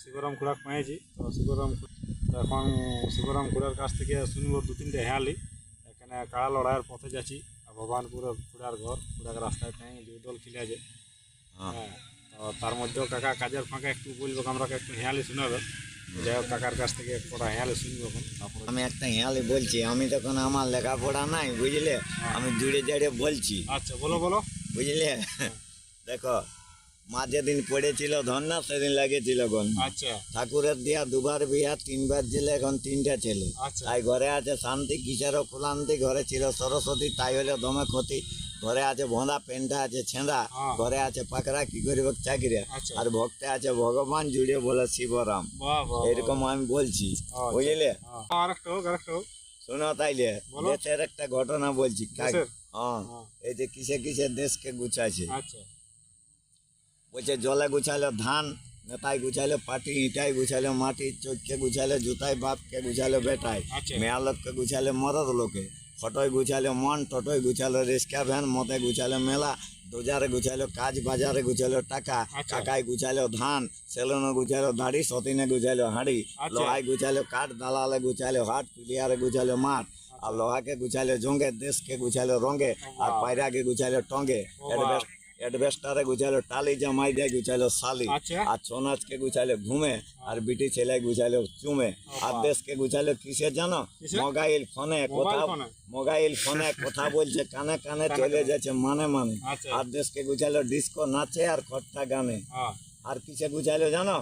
শিবরাম খুড়াক পেয়েছি তো শিবরাম এখন শিবরাম খুড়ার কাছ থেকে শুনব দু তিনটে হেয়ালি। এখানে কাড়া লড়াইয়ের পথে যাচ্ছি আর ভগবানপুরের খুড়ার ঘর খুড়াক রাস্তায় পেয়ে দুদল খিলে আছে হ্যাঁ। হ্যাঁ তো তার মধ্যেও কাকা কাজের ফাঁকে একটু বলব আমরা একটু হেয়ালি শোনাবে। যাই হোক কাকার কাছ থেকে কটা হেয়ালি শুনব এখন। তারপরে আমি একটা হেয়ালি বলছি আমি তখন আমার লেখাপড়া নাই বুঝলে? আমি জুড়ে জুড়ে বলছি। আচ্ছা বলো বলো। বুঝলে? দেখো মা যেদিন পড়েছিল ধন্না সেদিন লাগিয়েছিল গন আচ্ছা। ঠাকুরের দিয়া দুবার বিয়া তিনবার ছেলে এখন তিনটা ছেলে। আচ্ছা। তাই ঘরে আছে শান্তি কিসেরও ক্লান্তি ঘরে ছিল সরস্বতী তাই হলে দমে ক্ষতি ঘরে আছে ভোঁদা পেন্টা আছে ছেঁদা হ্যাঁ। ঘরে আছে পাকড়া কি করবে চাকরি আচ্ছা। আর ভক্তে আছে ভগবান জুড়ে বলে শিবরাম। এরকম আমি বলছি। বুঝলে? হ্যাঁ। শোনো তাইলে। দেশের একটা ঘটনা বলছি? হ্যাঁ। হ্যাঁ। এই যে কিসে কিসে দেশকে গুছাইছে। আচ্ছা। বলছে জলে গুছাইলো ধান নেতাই গুছাইলো পাটি ইটাই গুছাইলো মাটি চোখকে গুছাইলো জুতাই বাপকে গুছাইলো বেটাই আচ্ছা মেয়া লোককে গুছাইলো মরদ লোকে ফটোয় গুছাইলো মন টটোয় গুছাইলো রিক্সা ভ্যান মতে গুছাইলো মেলা দোজারে গুছাইলো কাজ বাজারে গুছাইলো টাকা আচ্ছা। কাকায় গুছাইলো ধান সেলুনে গুছাইলো দাড়ি সতিনে গুছাইলো হাঁড়ি আচ্ছা। লোহায় গুছাইলো কাঠ দালালে গুছাইলো হাট পিলিয়ারে গুছাইলো মাঠ আর লোহাকে গুছাইলো জঙ্গে দেশকে গুছাইলো রঙে আর। পায়রাকে গুছাইলো টঙ্গে অ্যাডভেস্টারে গুছাইলো টালি জামাই দিয়ে গুছাইলো শালি। আচ্ছা। আর ছোনাচকে গুছাইলো ঘুমে আর বিটি ছেলে গুছাইলো চুমে। আর। দেশকে গুছাইলো কিসে জানো? মোবাইল ফোনে কথা মোবাইল ফোনে? কথা বলছে কানে কানে চলে যাচ্ছে মানে মানে। আচ্ছা। আর দেশকে গুছাইলো ডিস্কো নাচে আর খট্টা গানে। আর কিসে গুছাইলো জানো?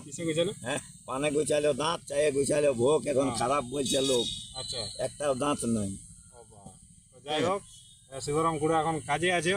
হ্যাঁ পানে গুছাইলো দাঁত চায়ে গুছাইলো ভোগ এখন। খারাপ বলছে লোক। আচ্ছা। একটাও দাঁত নাই। যাই হোক শিবরাম খুড়া এখন কাজে আছে